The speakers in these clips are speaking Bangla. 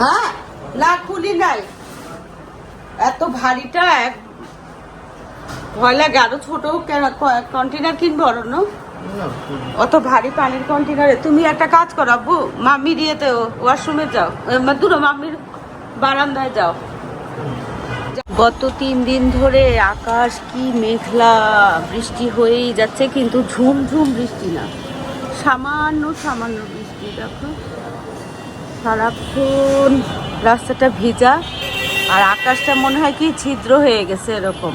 হ্যাঁ না খুলি নাই। এত ভারীটা এক ভয় লাগে। আরও ছোট কন্টেনার কিনবো না অত ভারী পানির কন্টেনারে তুমি একটা কাজ করো, আব্বু। মাম্মির ইয়েতে ওয়াশরুমে যাও। দুটো মাম্মির বারান্দায় যাও। গত তিন দিন ধরে আকাশ কি মেঘলা, বৃষ্টি হয়েই যাচ্ছে, কিন্তু ঝুম ঝুম বৃষ্টি না। সামান্য সামান্য বৃষ্টি, দেখো। সারাক্ষণ রাস্তাটা ভিজা আর আকাশটা মনে হয় কি ছিদ্র হয়ে গেছে এরকম।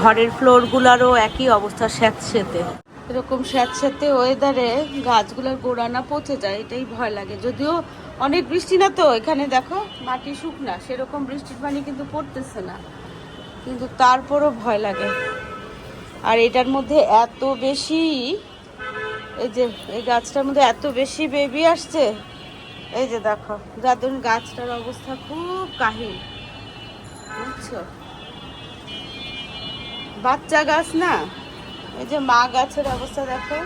ঘরের ফ্লোরগুলোরও একই অবস্থা স্যাঁতসেতে। এরকম স্যাঁতসেতে ওয়েদারে গাছগুলোর গোড়া না পচে যায়, এটাই ভয় লাগে। যদিও অনেক বৃষ্টি না তো, এখানে দেখো মাটি শুকনা, সেরকম বৃষ্টির পানি কিন্তু পড়তেছে না। কিন্তু তারপরও ভয় লাগে। আর এটার মধ্যে এত বেশি, এই যে এই গাছটার মধ্যে এত বেশি বেবি আসছে এই যে দেখো যাদের গাছটার অবস্থা খুব কাহিল, বুঝছ? বাচ্চা গাছ না? এই যে মা গাছের অবস্থা দেখো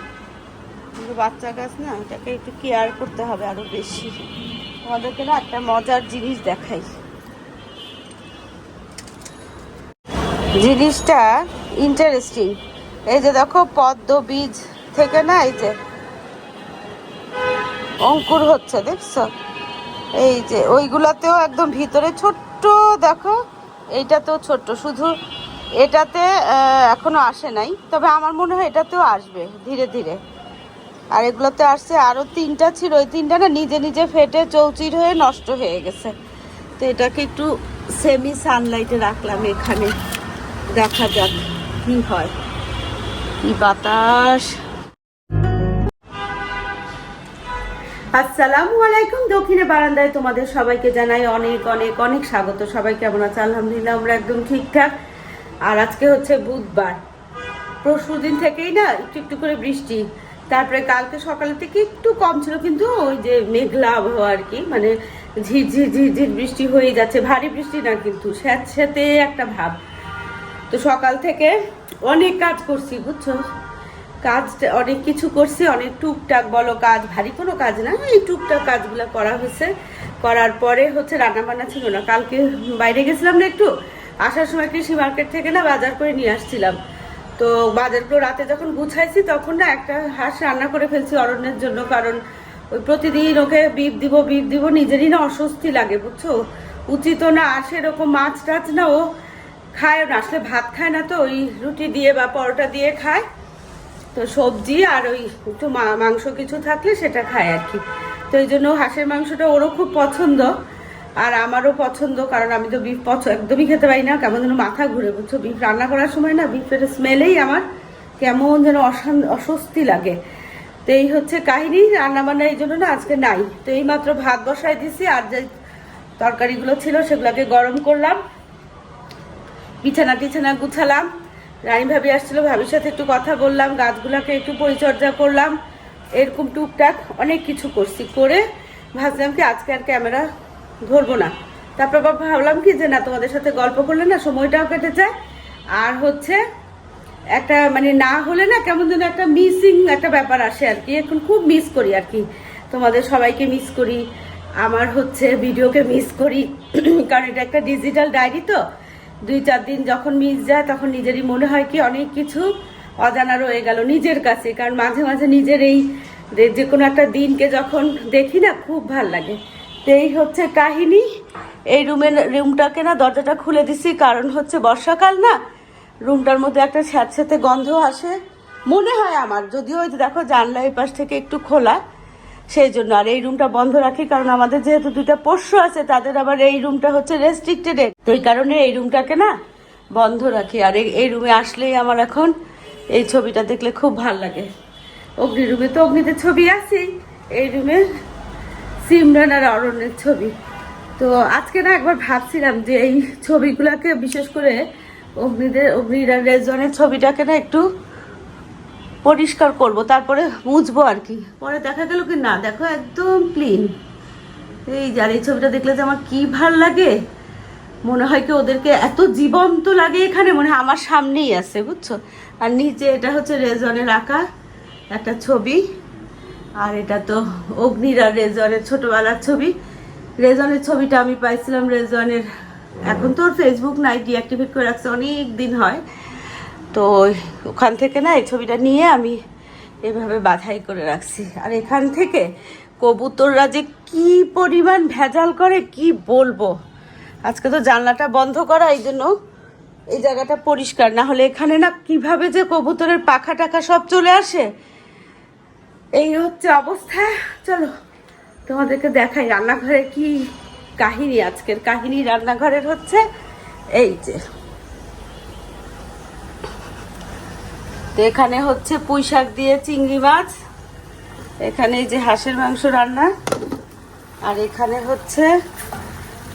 কিন্তু বাচ্চা গাছ না, এটাকে একটু কেয়ার করতে হবে আরও বেশি। তোমাদেরকে না একটা মজার জিনিস দেখাই। জিনিসটা ইন্টারেস্টিং এই যে দেখো, পদ্ম বীজ থেকে না এই যে অঙ্কুর হচ্ছে, দেখছ? এই যে, ওইগুলাতেও একদম ভিতরে ছোট্ট, দেখো, এইটাতেও ছোট্ট, শুধু এটাতে এখনও আসে নাই, তবে আমার মনে হয় এটাতেও আসবে ধীরে ধীরে। আর এগুলোতে আসছে আরও তিনটা ছিল, ওই তিনটা না নিজে নিজে ফেটে চৌচির হয়ে নষ্ট হয়ে গেছে। তো এটাকে একটু সেমি সানলাইটে রাখলাম এখানে, দেখা যাক কি হয়। কি বাতাস? আসসালামু আলাইকুম। দক্ষিণে বারান্দায় তোমাদের সবাইকে জানাই অনেক অনেক অনেক স্বাগত। সবাই কেমন আছে? আলহামদুলিল্লাহ, আমরা একদম ঠিকঠাক। আর আজকে হচ্ছে বুধবার। পরশু দিন থেকেই না একটু একটু করে বৃষ্টি। তারপরে কালকে সকালে থেকে একটু কম ছিল, কিন্তু ওই যে মেঘলা আবহাওয়া আর কি মানে ঝিরঝির ঝিরঝির বৃষ্টি হয়ে যাচ্ছে। ভারী বৃষ্টি না, কিন্তু স্যাঁতস্যাঁতে একটা ভাব। তো সকাল থেকে অনেক কাজ করছি, বুঝছ? কাজ অনেক কিছু করছি, অনেক টুকটাক বলো কাজ, ভারী কোনো কাজ না, এই টুকটাক কাজগুলো করা হয়েছে। করার পরে হচ্ছে রান্না বান্না ছিল না। কালকে বাইরে গেছিলাম না একটু, আসার সময় কৃষি মার্কেট থেকে না বাজার করে নিয়ে আসছিলাম। তো বাজারগুলো রাতে যখন গুছাইছি তখন না একটা হাঁস রান্না করে ফেলছি অরণ্যের জন্য, কারণ ওই প্রতিদিন ওকে বিপ দিব বিপ দিব, নিজেরই না অস্বস্তি লাগে, বুঝছ? উচিত না আসে এরকম মাছ টাছ না ও খায় না। আসলে ভাত খায় না তো, ওই রুটি দিয়ে বা পরোটা দিয়ে খায়। তো সবজি আর ওই একটু মাংস কিছু থাকলে সেটা খায় আর কি। তো এই জন্য হাঁসের মাংসটা ওরও খুব পছন্দ আর আমারও পছন্দ কারণ আমি তো বিফ পছ, একদমই খেতে পারি না। কেমন যেন মাথা ঘুরে, বুঝছ? বিফ রান্না করার সময় না বিফের স্মেলেই আমার কেমন যেন অশান, অস্বস্তি লাগে। তো এই হচ্ছে কাহিনি রান্না বান্না এই জন্য না আজকে নাই। তো এই মাত্র ভাত বসাই দিছি আর যে তরকারিগুলো ছিল সেগুলোকে গরম করলাম। বিছানা টিছানা গুছালাম। রানী ভাবি আসছিল, ভাবির সাথে একটু কথা বললাম, গাছগুলোকে একটু পরিচর্যা করলাম, এরকম টুকটাক অনেক কিছু করছি, করে ভাবলাম কি আজকে আর ক্যামেরা ধরবো না। তারপর আবার ভাবলাম কি যে, না, তোমাদের সাথে গল্প করলে না সময়টাও কেটে যায়। আর হচ্ছে, একটা মানে না হলে না কেমন যেন একটা মিসিং একটা ব্যাপার আসে আর কি। এখন খুব মিস করি আর কি। তোমাদের সবাইকে মিস করি, আমার হচ্ছে ভিডিওকে মিস করি। কারণ এটা একটা ডিজিটাল ডায়েরি তো। দুই চার দিন যখন মিস যায়, তখন নিজেরই মনে হয় কি অনেক কিছু অজানা রয়ে গেল নিজের কাছে। কারণ মাঝে মাঝে নিজের এই যে- কোনো একটা দিনকে যখন দেখি না, খুব ভালো লাগে। তো এই হচ্ছে কাহিনী। এই রুমের, রুমটাকে না দরজাটা খুলে দিছি, কারণ হচ্ছে বর্ষাকাল না, রুমটার মধ্যে একটা স্যাঁতস্যাঁতে গন্ধ আসে। মনে হয় আমার, যদিও দেখো জানলা এই পাশ থেকে একটু খোলা সেই জন্য আর এই রুমটা বন্ধ রাখি, কারণ আমাদের যেহেতু দুইটা পোষ্য আছে, তাদের আবার এই রুমটা হচ্ছে রেস্ট্রিক্টেড তো এই কারণে এই রুমটাকে না বন্ধ রাখি। আর এই- রুমে আসলেই আমার এখন এই ছবিটা দেখলে খুব ভালো লাগে। অগ্নি রুমে তো অগ্নিতে ছবি আছেই। এই রুমে সিমরান আর অরণ্যের ছবি। তো আজকে না একবার ভাবছিলাম যে এই ছবিগুলোকে বিশেষ করে অগ্নিদের অগ্নিরা রেজনের ছবিটাকে না একটু পরিষ্কার করব, তারপরে মুছবো আর কি। পরে দেখা গেল কি না, দেখো একদম ক্লিন এই যার এই ছবিটা দেখলে যে আমার কি ভালো লাগে। মনে হয় কি ওদেরকে এত জীবন্ত লাগে এখানে, মনে হয় আমার সামনেই আছে, বুঝছ? আর নিচে এটা হচ্ছে রেজনের আঁকা একটা ছবি, আর এটা তো অগ্নির রেজনের ছোটবেলার ছবি। রেজনের ছবিটা আমি পাইছিলাম, রেজনের, এখন তো ওর ফেসবুক নাই ডিঅ্যাক্টিভেট করে রাখছে, অনেক দিন হয়। তো ওখান থেকে না এই ছবিটা নিয়ে আমি এভাবে বাধাই করে রাখছি। আর এখান থেকে কবুতররা যে কি পরিমাণ ভেজাল করে, কি বলব? আজকে তো জানলাটা বন্ধ করা, এই জন্য এই জায়গাটা পরিষ্কার। না হলে এখানে না কীভাবে যে কবুতরের পাখা টাখা সব চলে আসে? এই হচ্ছে অবস্থা। চলো, তোমাদেরকে দেখাই রান্নাঘরে কি কাহিনী আজকের। কাহিনী রান্নাঘরের হচ্ছে এই যে। তো এখানে হচ্ছে পুঁই শাক দিয়ে চিংড়ি মাছ। এখানে যে হাঁসের মাংস রান্না। আর এখানে হচ্ছে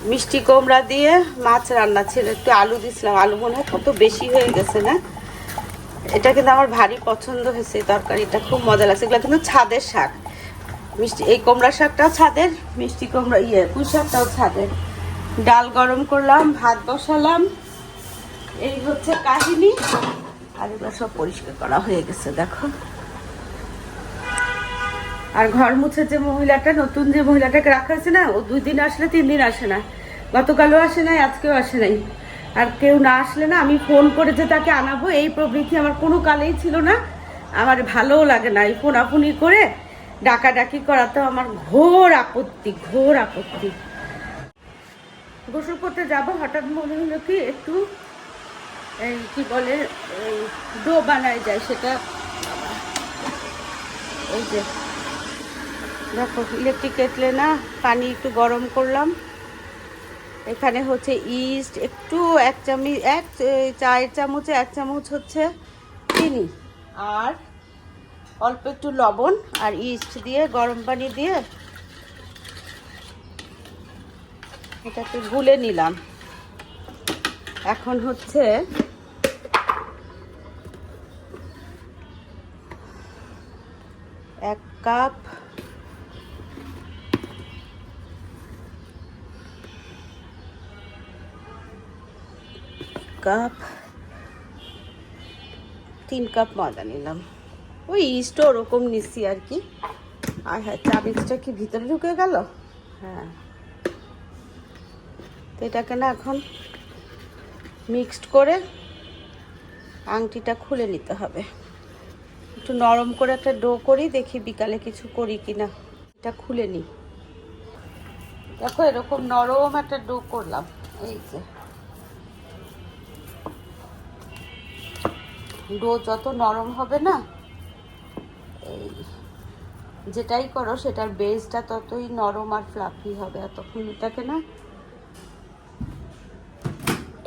মিষ্টি কুমড়া দিয়ে মাছ রান্না ছিল। একটু আলু দিছিলাম। আলু মনে হয় কত বেশি হয়ে গেছে না? এটা কিন্তু আমার ভারী পছন্দ হয়েছে এই তরকারিটা। খুব মজা লাগছে। এগুলো কিন্তু ছাদের শাক। মিষ্টি, এই কুমড়া শাকটাও ছাদের, মিষ্টি কুমড়া ইয়ে পুঁই শাকটাও ছাদের। ডাল গরম করলাম, ভাত বসালাম। এই হচ্ছে কাহিনী। আর এগুলো সব পরিষ্কার করা হয়ে গেছে, দেখো। আর ঘর মুছে যে মহিলাটা, নতুন যে মহিলাটাকে রাখা হয়েছে না, ও দুই দিন আসলে, তিন দিন আসে না। গতকালও আসে নাই, আজকেও আসে নাই। আর কেউ না আসলে না, আমি ফোন করে যে তাকে আনাবো, এই প্রবৃত্তি আমার কোনো কালেই ছিল না। আমার ভালোও লাগে না, এই ফোনাফুনি করে ডাকাডাকি করা তো আমার ঘোর আপত্তি ঘোর আপত্তি। গোসল করতে যাব, হঠাৎ মনে হলো কি, একটু কি বলে, এই ডো বানায় যায় সেটা। এই যে, দেখো ইলেকট্রিক কেটলে না পানি একটু গরম করলাম। এখানে হচ্ছে ইস্ট একটু এক চামচ, এক চায়ের চামচে এক চামচ হচ্ছে চিনি আর অল্প একটু লবণ আর ইস্ট দিয়ে, গরম পানি দিয়ে এটাকে গুলে নিলাম। এখন হচ্ছে এক কাপ কাপ, তিন কাপ ময়দা নিলাম। ওই ইস্ট ওরকম নিচ্ছি আর কি। আর হ্যাঁ চামিচটা কি ভিতরে ঢুকে গেল? হ্যাঁ। তো এটাকে না এখন মিক্সড করে আংটিটা খুলে নিতে হবে। একটু নরম করে একটা ডো করি, দেখি বিকালে কিছু করি কিনা। এটা খুলে নিই। দেখো, এরকম নরম একটা ডো করলাম। এই যে। ডো যত নরম হবে না, এই যেটাই করো, সেটার বেসটা ততই নরম আর ফ্লাফি হবে। আর তখন এটাকে না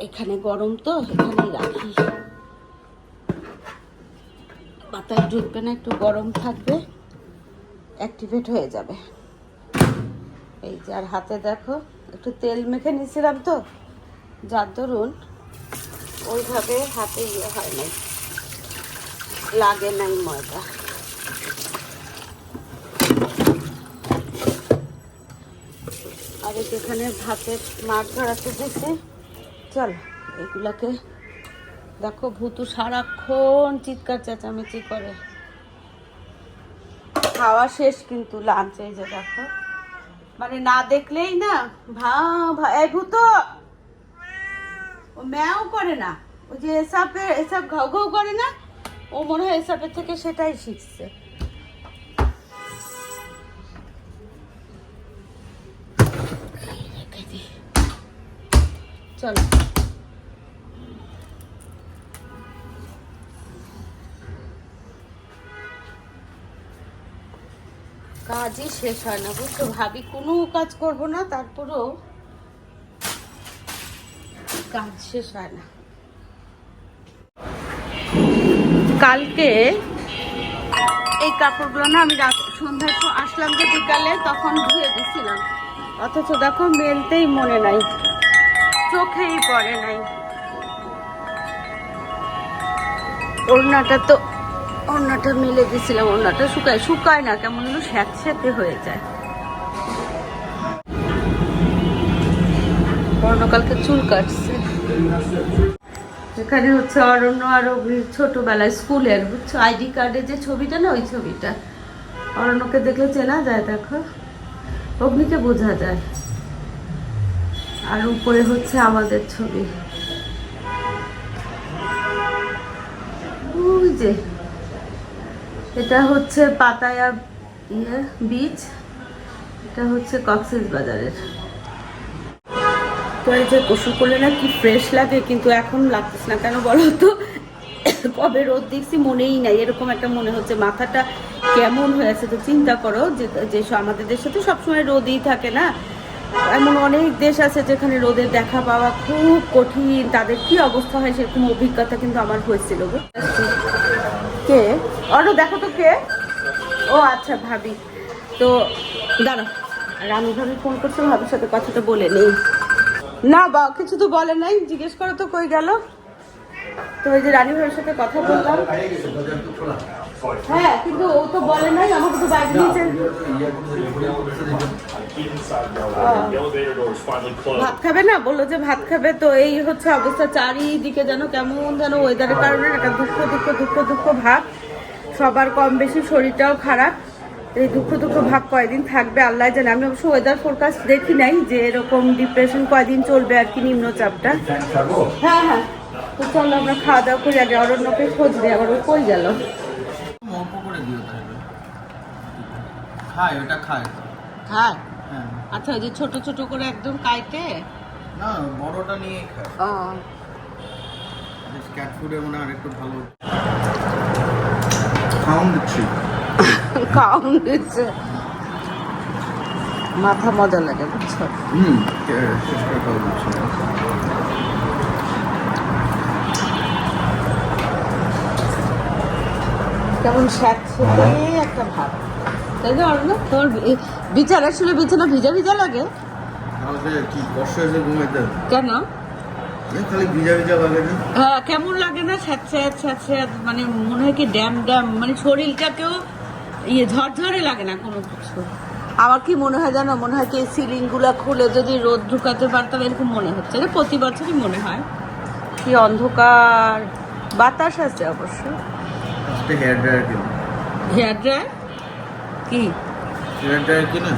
এখানে গরম তো এখানেই রাখি। বাতাস ঢুকবে না, একটু গরম থাকবে অ্যাক্টিভেট হয়ে যাবে। এই যে, আর হাতে দেখো, একটু তেল মেখে নিয়েছিলাম তো, যার দরুন ওইভাবে হাতে ইয়ে হয় নাই। লাগে নাই ময়দা। আর এই যেখানে ভাতের মাছ ধরাতে দিছি চল এগুলাকে দেখো ভুতু সারাক্ষণ চিৎকার, চেঁচামেচি করে। খাওয়া শেষ কিন্তু লাঞ্চ এই যে দেখো। মানে না দেখলেই না, ভা ভা এই ভূত! ও ম্যাও করে না, ও যে এসাপে এসব ঘাউ ঘাউ করে না, ও মনে হয় এসাপের থেকে সেটাই শিখছে। চলো। কাজই শেষ হয় না, বুঝছ? ভাবি কোনো কাজ করব না, তারপরেও কাজ শেষ হয় না। কালকে এই কাপড়গুলো না আমি রাত সন্ধ্যার পর আসলাম যে বিকালে, তখন ধুয়ে দিছিলাম। অথচ দেখো, মেলতেই মনে নাই। চোখেই পড়ে নাই। ওড়নাটা তো, ওড়নাটা মেলে দিয়েছিলাম, ওড়নাটা শুকায় শুকায় না, কেমন যেন স্যাঁতস্যাঁতে হয়ে যায়। অর্ণকালকে চুল কাটছে। এখানে হচ্ছে অরণ্য আর অগ্নির ছোটবেলায় স্কুলের বুঝছ? আইডি কার্ডে যে ছবিটা না, ওই ছবিটা। অরণ্যকে দেখলে চেনা যায়, দেখো। অগ্নিকে বোঝা যায়। আর উপরে হচ্ছে আমাদের ছবি। যে, এটা হচ্ছে পাতায়া ইয়ে বিচ, এটা হচ্ছে কক্সেস বাজারের। এই যে গোসল করলে না কি ফ্রেশ লাগে, কিন্তু এখন লাগতেছে না। কেন বলো তো? কবে রোদ দেখছি, মনেই নাই। এরকম একটা মনে হচ্ছে। মাথাটা কেমন হয়েছে তো চিন্তা করো যে যে আমাদের দেশে তো সবসময় রোদই থাকে না। এমন অনেক দেশ আছে যেখানে রোদের দেখা পাওয়া খুব কঠিন, তাদের কি অবস্থা হয় সেরকম অভিজ্ঞতা কিন্তু আমার হয়েছিল। কে? অন্য দেখো তো কে? ও আচ্ছা ভাবি। তো দাঁড়া রানু ভাবি ফোন করছে, ভাবির সাথে কথাটা বলে নেই। না, বা, কিছু তো বলে নাই, জিজ্ঞেস করো তো কই গেল। তো ওই যে রানী ভাইয়ের সাথে কথা বললাম। হ্যাঁ কিন্তু ও তো বলে নাই আমাকে তো বাইরে finally closed. ভাত খাবে না? বলল যে ভাত খাবে তো এই হচ্ছে অবস্থা। চারিদিকে যেন কেমন যেন ওয়েদারের কারণে একটা দুঃখ দুঃখ দুঃখ দুঃখ ভাব। সবার কম বেশি শরীরটাও খারাপ। এই দুঃখ দুঃখ ভাব কয়দিন থাকবে আল্লাহ জানে। আমি অবশ্য ওয়েদার ফোরকাস্ট দেখি নাই যে এরকম ডিপ্রেশন কয়দিন চলবে আর কি নিম্নচাপটা। হ্যাঁ হ্যাঁ। তো চলো আমরা খাওয়া দাওয়া করি আগে। অরণ্যকে খোঁজ দিই আবার ও কই গেল? অল্প করে দিও তাহলে। খায় ওটা খায়। হ্যাঁ হ্যাঁ। আচ্ছা ওই যে ছোট ছোট করে একদম কাইটে? না বড়টা নিয়ে খায়। ও। ক্যাট ফুডে মনে হয় একটু ভালো। খাওয়ান দিচ্ছি। দিচ্ছে। মাথা মজা লাগে বুঝছ? হুম শেষ করে খাওয়া দিচ্ছি কেমন স্যাঁতসেঁতে একটা ভাব। তাই না অরণ্য? তোমার বিছানা আসলে বিছানা ভিজা ভিজা লাগে? কি কষ্ট হয়েছে ঘুমাইতে? কেন? খালি ভিজা ভিজা লাগে না। হ্যাঁ কেমন লাগে না? স্যাঁতস্যাঁত স্যাঁতস্যাঁত মানে মনে হয় কি ড্যাম ড্যাম মানে শরীরটাকেও ইয়ে ঝরঝরে লাগে না কোনো কিছু। আমার কি মনে হয় জানো? মনে হয় কি সিলিংগুলা খুলে যদি রোদ ঢুকাতে পারতাম এরকম মনে হচ্ছে। প্রতি বছরই মনে হয়। কি অন্ধকার। বাতাস আছে অবশ্য। আজকে হেয়ার ড্রায়ার কিনে। হেয়ার ড্রায়ার কি? হেয়ার ড্রায়ার কিনে?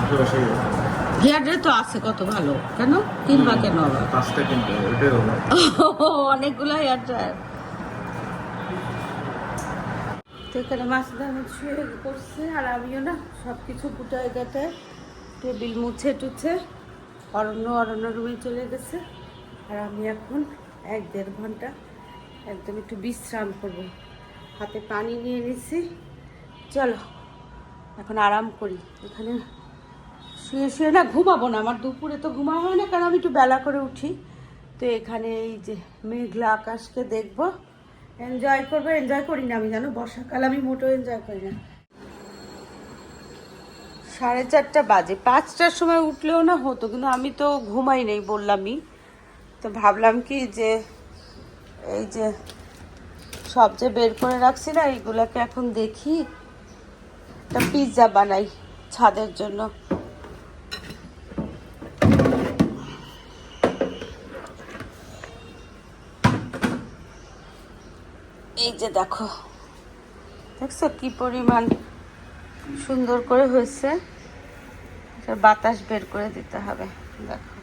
আশেপাশে হেয়ার ড্রায়ার তো আছে কত ভালো। কেন? কিনবা কেন পাঁচটা কিনতে ওটাই হলো অনেকগুলো হেয়ার ড্রায়ার এখানে মাছ দাম শুয়ে করছে আর আমিও না সব কিছু গুটায় গাটায় টেবিল মুছে টুছে অরণ্য অরণ্য রুমে চলে গেছে। আর আমি এখন এক দেড় ঘণ্টা একদম একটু বিশ্রাম করব। হাতে পানি নিয়ে নিছি চলো, এখন আরাম করি। এখানে শুয়ে শুয়ে না ঘুমাবো না। আমার দুপুরে তো ঘুমা হয় না, কারণ আমি একটু বেলা করে উঠি। তো এখানে এই যে মেঘলা আকাশকে দেখব। এনজয় করব এনজয় করি না আমি, জানো? বর্ষাকাল আমি মোটেও এনজয় করি না। সাড়ে চারটা বাজে। পাঁচটার সময় উঠলেও না হতো, কিন্তু আমি তো ঘুমাই নেই বললামই। তো ভাবলাম কি যে, এই যে সব যে বের করে রাখছি না এইগুলাকে এখন দেখি। একটা পিৎজা বানাই ছাদের জন্য। এই যে দেখো, দেখছ কি পরিমাণ সুন্দর করে হয়েছে? বাতাস বের করে দিতে হবে, দেখো।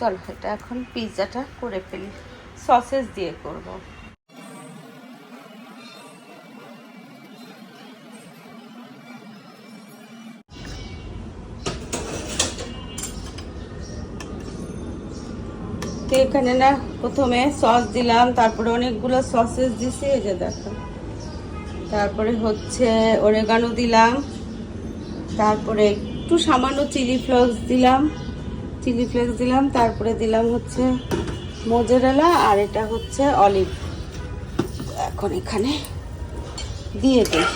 চলো এটা এখন পিৎজাটা করে ফেলি। সসেস দিয়ে করব। এখানে না প্রথমে সস দিলাম, তারপরে অনেকগুলো সসেস দিছি, এই যে দেখো। তারপরে হচ্ছে ওরেগানো দিলাম, তারপরে একটু সামান্য চিলি ফ্লেক্স দিলাম। চিলি ফ্লেক্স দিলাম, তারপরে দিলাম হচ্ছে মোজারেলা আর এটা হচ্ছে অলিভ। এখন এখানে দিয়ে দিই।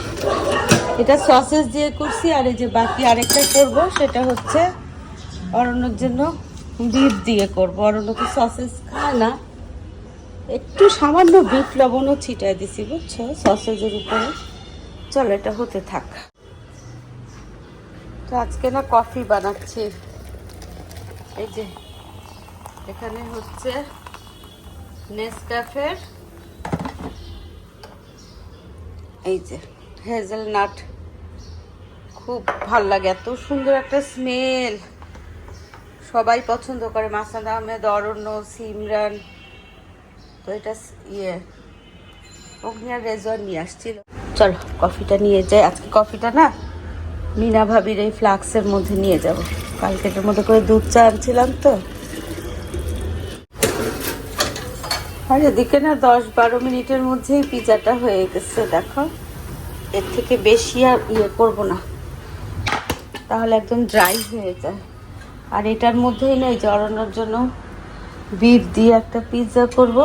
এটা সসেস দিয়ে করছি, আর এই যে বাকি আরেকটা করব, সেটা হচ্ছে অরণ্যর জন্য বিফ দিয়ে করব। অরণ্য তো সসেস খায় না। একটু সামান্য বিফ লবণও ছিটাই দিছি, বুঝছ? সসেজের উপরে। চলো, এটা হতে থাক। তো আজকে না কফি বানাচ্ছি। এই যে, এখানে হচ্ছে নেসক্যাফের এই যে হেজেলনাট খুব ভালো লাগে, এত সুন্দর একটা স্মেল সবাই পছন্দ করে মাসাদ আহমেদ, অরণ্য, সিমরান। তো এটা ইয়ে অগ্নিয়ার রেজর নিয়ে আসছিল। চলো কফিটা নিয়ে যাই। আজকে কফিটা না, মিনা ভাবির এই ফ্লাক্সের মধ্যে নিয়ে যাব। কালকে এটার মধ্যে করে দুধ চা আনছিলাম তো। আর এদিকে না দশ বারো মিনিটের মধ্যেই পিজাটা হয়ে গেছে, দেখো। এর থেকে বেশি আর ইয়ে করব না। তাহলে একদম ড্রাই হয়ে যায়। আর এটার মধ্যেই নেই জড়ানোর জন্য বিট দিয়ে একটা পিৎজা করব।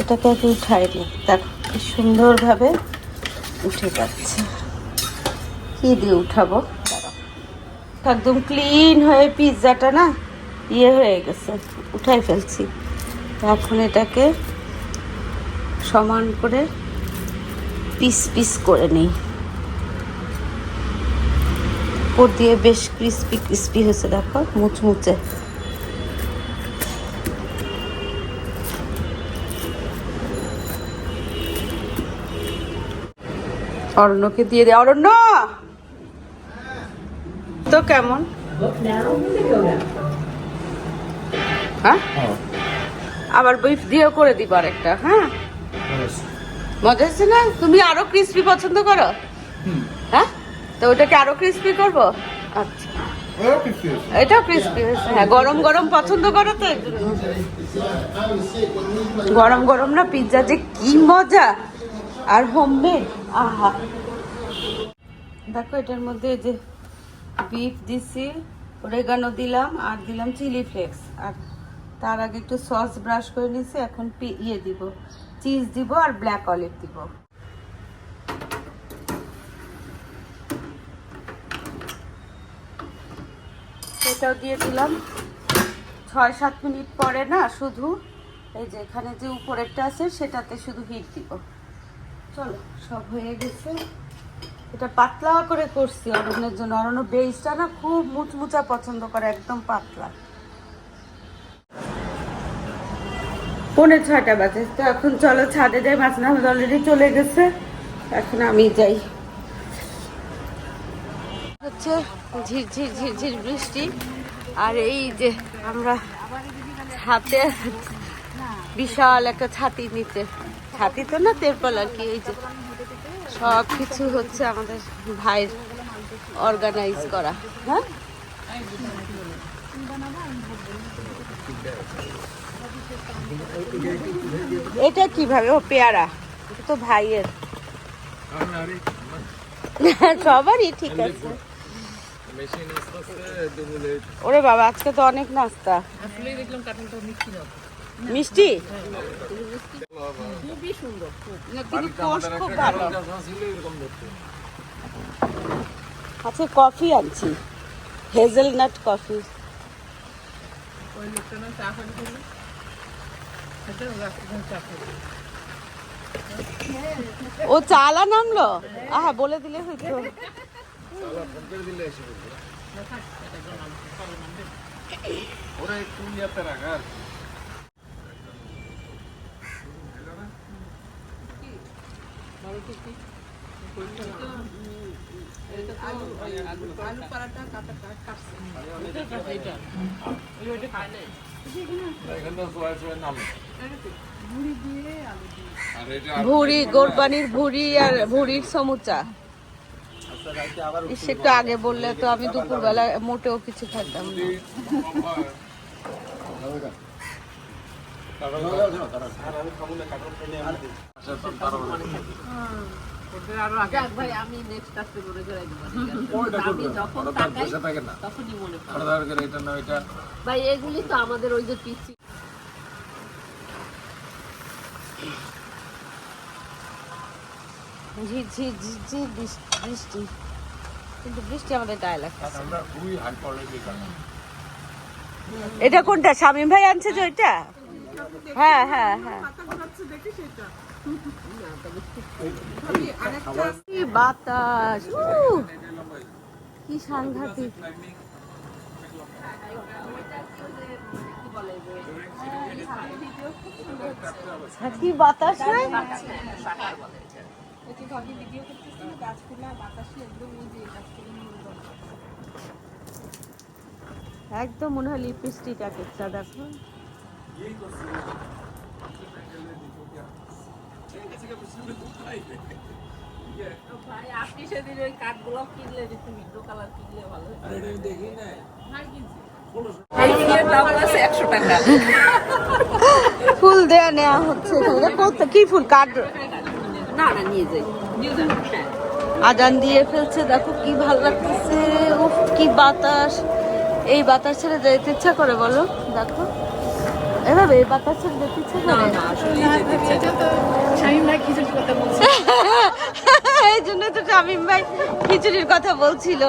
এটাকে আগে উঠাই দিই দেখো, কি সুন্দরভাবে উঠে যাচ্ছে। কী দিয়ে উঠাবো। একদম ক্লিন হয়ে পিৎজাটা না ইয়ে হয়ে গেছে, উঠাই ফেলছি। এখন এটাকে সমান করে পিস পিস করে নেই। উপর দিয়ে বেশ ক্রিস্পি ক্রিস্পি হয়েছে, দেখো, মুচমুচে। অরণ্যকে দিয়ে দে, অরণ্য! তো কেমন? হ্যাঁ? আবার বিফ দিয়েও করে দিব আরেকটা হ্যাঁ? মজা হচ্ছে না? তুমি আরও ক্রিস্পি পছন্দ করো? হ্যাঁ? তো ওটাকে আরও ক্রিস্পি করব? আচ্ছা। এটাও ক্রিস্পি হ্যাঁ গরম গরম পছন্দ করো তো গরম গরম না পিৎজা যে কি মজা। আর হোমমেড আহা। দেখো এটার মধ্যে এই যে বিফ দিছি রেগানো দিলাম আর দিলাম চিলি ফ্লেক্স আর তার আগে একটু সস ব্রাশ করে নিছি, এখন ইয়ে দিব চিজ দিব আর ব্ল্যাক অলিভ দিব। সেটাও দিয়ে দিলাম। ছয় সাত মিনিট পরে না শুধু এই যে এখানে যে উপরেরটা আছে সেটাতে শুধু হিট দিব। চলো, সব হয়ে গেছে। এটা পাতলা করে করছি অরণ্যের জন্য। অরণ্য বেসটা না খুব মুচমুচা পছন্দ করে, একদম পাতলা। পৌনে ছয়টা বাজে। তো এখন চলো ছাদে যাই, মাছ না অলরেডি চলে গেছে। এখন আমি যাই। হচ্ছে ঝিরঝির ঝিরঝির বৃষ্টি। আর এই যে আমরা হাতে বিশাল একটা ছাতি নিচে। ছাতি তো না তেরপল আর কি, এই যে সব কিছু হচ্ছে আমাদের ভাইয়ের অর্গানাইজ করা হ্যাঁ? এটা কীভাবে? ও পেয়ারা, এটা তো ভাইয়ের। সবারই ঠিক আছে। ওরে বাবা, আজকে তো অনেক নাস্তা। মিষ্টি? খুবই সুন্দর খুব। ভালো। আচ্ছা কফি আনছি। Hazelnut coffee. ও চালা নামলো? আহা বলে দিলে হয়তো ওরা একটু ইয়াতে রাখা আর এটা ভুড়ি, গোরবানির ভুড়ি আর ভুড়ির সমুচা। একটু আগে বললে তো আমি দুপুরবেলা মোটেও কিছু খাইতাম না বসে থাকে না আলাদা করে এটা না এটা কিন্তু বৃষ্টি আমাদের এটা কোনটা? শামীম ভাই আনছে যে ওইটা? হ্যাঁ হ্যাঁ হ্যাঁ। বাতাস কি সাংঘাতিক। কি বাতাস একদম মনে হয় লিপস্টিক এক একটা দেখো। আপনি সেদিন ওই কিনলে কালার কিনলে ভালো দেখি ফুল দেয়া নেওয়া হচ্ছে কত? কি ফুল? কাঠ? না না নিয়ে যাই। আজান দিয়ে ফেলছে দেখো কি ভালো লাগতেছে। উফ কি বাতাস। এই বাতাস ছেড়ে যেতে ইচ্ছা করে বলো। দেখো। এভাবে এই বাতাস যেতে ইচ্ছা করে না। শামীম ভাই খিচুড়ির কথা বলছে এই জন্য তো শামিম ভাই খিচুড়ির কথা বলছিল।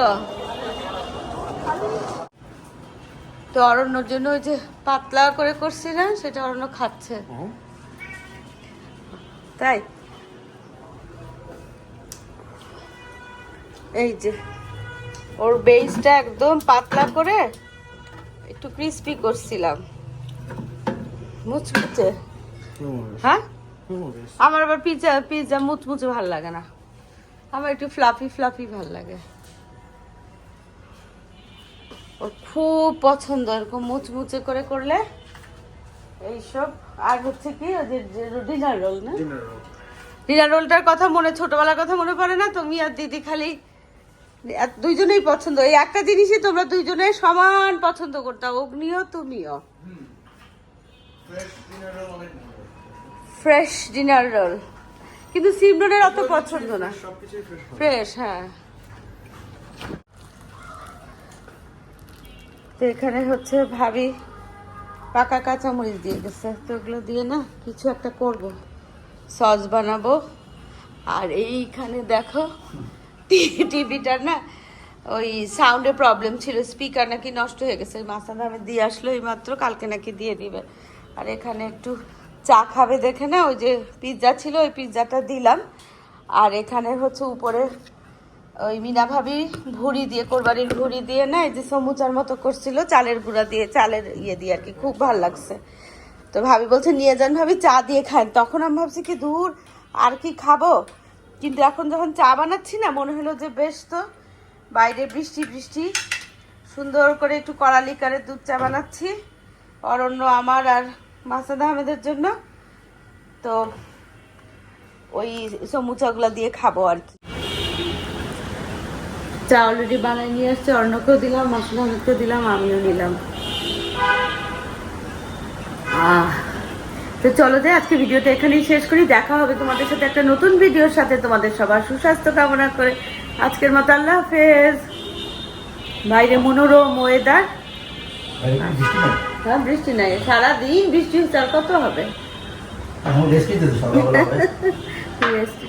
তো অরণ্যর জন্য ওই যে পাতলা করে করছি না সেটা অরণ্য খাচ্ছে। তাই? এই যে ওর বেসটা একদম পাতলা করে একটু ক্রিস্পি করছিলাম। মুচমুচে? হ্যাঁ? আমার আবার পিৎজা পিৎজা মুচমুচে ভালো লাগে না। আমার একটু ফ্লাফি ফ্লাফি ভালো লাগে। ওর খুব পছন্দ এরকম মুচমুচে করে করলে। এইসব। আর হচ্ছে কি ডিনার রোল না? ডিনার রোলটার কথা মনে ছোটবেলার কথা মনে পড়ে না? তুমি আর দিদি খালি দুইজনেই পছন্দ। এই একটা জিনিসই তোমরা দুইজনে সমান পছন্দ করতাম অগ্নিও তুমিও। ফ্রেশ ডিনার রোল কিন্তু সিমরনের অত পছন্দ না। ফ্রেশ হ্যাঁ। তো এখানে হচ্ছে ভাবি পাকা কাঁচামরিচ দিয়ে গেছে তো ওগুলো দিয়ে না কিছু একটা করব। সস বানাবো। আর এইখানে দেখো টিভিটার না ওই সাউন্ডের প্রবলেম ছিল। স্পিকার নাকি নষ্ট হয়ে গেছে। মাসা দামে দিয়ে আসলো এই মাত্র কালকে নাকি দিয়ে দিবে। আর এখানে একটু চা খাবে দেখে না, ওই যে পিৎজা ছিল, ওই পিৎজাটা দিলাম। আর এখানে হচ্ছে উপরে ওই মিনা ভাবি ভুড়ি দিয়ে, কোরবানির ভুড়ি দিয়ে না, এই যে সমুচার মতো করছিল, চালের গুঁড়া দিয়ে, চালের ইয়ে দিয়ে আর কি, খুব ভালো লাগছে। তো ভাবি বলছে, নিয়ে যান ভাবি, চা দিয়ে খান। তখন আমি ভাবছি, কি দূর, আর কি খাব? কিন্তু এখন যখন চা বানাচ্ছি না, মনে হলো যে বেশ তো, বাইরে বৃষ্টি বৃষ্টি। সুন্দর করে একটু কড়ালিকারে দুধ চা বানাচ্ছি। অরণ্য আমার আর মাসাদ আহমেদের জন্য। তো ওই সমুচাগুলো দিয়ে খাব আর কি। চা অলরেডি বানিয়ে নিয়ে আসছে অর্ণকেও দিলাম আহমেদকেও দিলাম, আমিও নিলাম। তো চলো যাই, আজকে ভিডিওটা এখানেই শেষ করি। দেখা হবে তোমাদের সাথে একটা নতুন ভিডিওর সাথে। তোমাদের সবার সুস্বাস্থ্য কামনা করে। আজকের মতো আল্লাহ হাফেজ। বাইরে মনোরম ওয়েদার হ্যাঁ বৃষ্টি নাই? সারাদিন বৃষ্টি হচ্ছে আর কত হবে? এখন রেস্ট নিতে দিচ্ছি